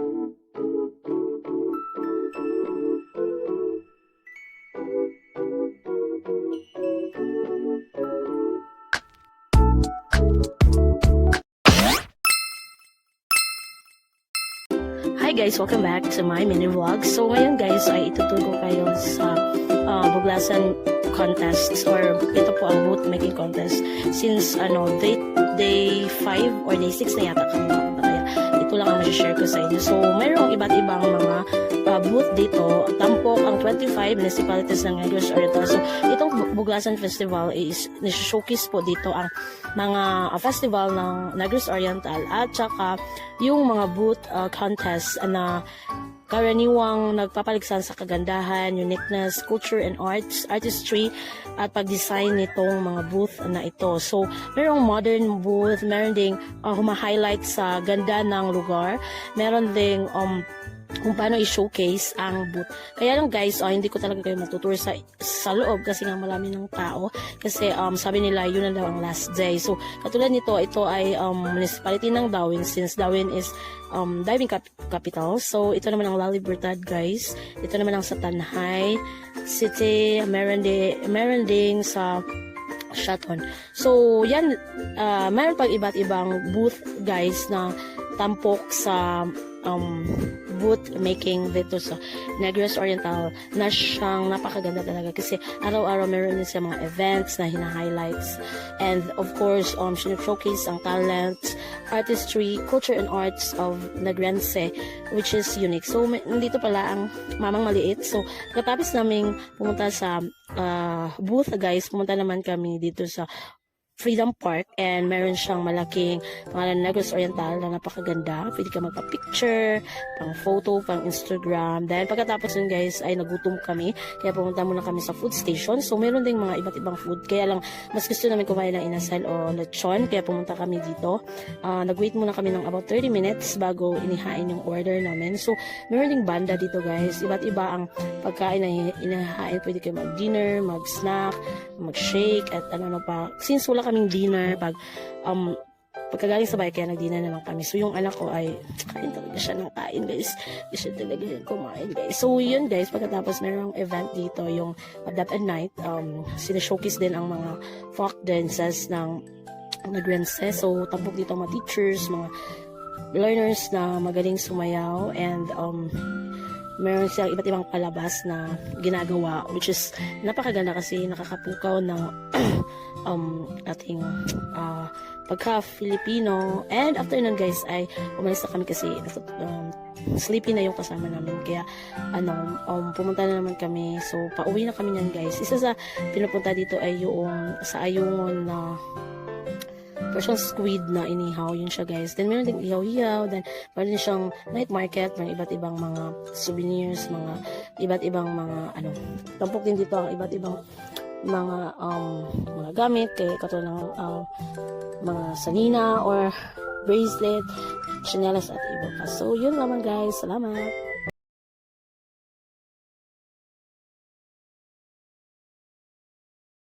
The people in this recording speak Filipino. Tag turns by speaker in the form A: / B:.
A: Hi guys, welcome back to my mini vlog. So ngayon guys ay ituturo kayo sa uh, Buglasan contests or ito po ang boot making contest since ano day, day 5 or day 6 na yata kami ito lang ang share ko sa inyo. So mayroong iba't ibang mga uh, booth dito. Tampok ang 25 municipalities ng Negros Oriental. So itong Bu- Buglasan Festival is showcase po dito ang mga uh, festival ng Negros Oriental at saka yung mga booth uh, contest na karaniwang nagpapaligsan sa kagandahan, uniqueness, culture and arts, artistry, at pag-design nitong mga booth na ito. So, merong modern booth, meron ding uh, huma-highlight sa ganda ng lugar, meron ding um, kung paano i-showcase ang booth. Kaya lang guys, oh, hindi ko talaga kayo matutur sa sa loob kasi nga marami ng tao. Kasi um, sabi nila yun na daw ang last day. So, katulad nito, ito ay um, municipality ng Darwin since Darwin is um, diving cap- capital. So, ito naman ang La Libertad guys. Ito naman ang sa Tanhay City, meron, di, meron ding sa Shaton. So, yan, uh, meron pang iba't ibang booth guys na tampok sa um, booth making dito sa Negros Oriental na siyang napakaganda talaga kasi araw-araw meron din siya mga events na hina-highlights and of course um, showcase ang talents, artistry, culture and arts of Negrense which is unique. So nandito pala ang mamang maliit. So katapos naming pumunta sa uh, booth guys, pumunta naman kami dito sa Freedom Park and meron siyang malaking pangalan Negros Oriental na napakaganda. Pwede ka magpa-picture, pang photo, pang Instagram. Dahil pagkatapos nun guys ay nagutom kami. Kaya pumunta muna kami sa food station. So meron ding mga iba't ibang food. Kaya lang mas gusto namin kumain ng inasal o lechon. Kaya pumunta kami dito. Ah, nag-wait muna kami ng about 30 minutes bago inihain yung order namin. So meron ding banda dito guys. Iba't iba ang pagkain na inihain. Pwede kayo mag-dinner, mag-snack, mag-shake at ano ano pa. Since wala kaming dinner, pag um, pagkagaling sa bahay, kaya nag-dinner na kami. So, yung anak ko ay, kain talaga siya ng kain, guys. Hindi siya talaga yung kumain, guys. So, yun, guys. Pagkatapos, merong event dito, yung Adapt at Night. Um, sinashowcase din ang mga folk dances ng Negrense. So, tampok dito mga teachers, mga learners na magaling sumayaw and um, meron silang iba't ibang palabas na ginagawa which is napakaganda kasi nakakapukaw ng um, ating uh, pagka-Filipino. And after nun guys ay umalis na kami kasi um, sleepy na yung kasama namin. Kaya ano um, pumunta na naman kami. So pauwi na kami niyan guys. Isa sa pinupunta dito ay yung sa ayungon na version squid na inihaw yun siya guys then meron din ihaw-ihaw then meron din siyang night market ng iba't ibang mga souvenirs mga iba't ibang mga ano tampok din dito ang iba't ibang mga um mga gamit kaya katulad ng um, mga sanina or bracelet, chanelas at iba pa. So, yun lamang guys. Salamat!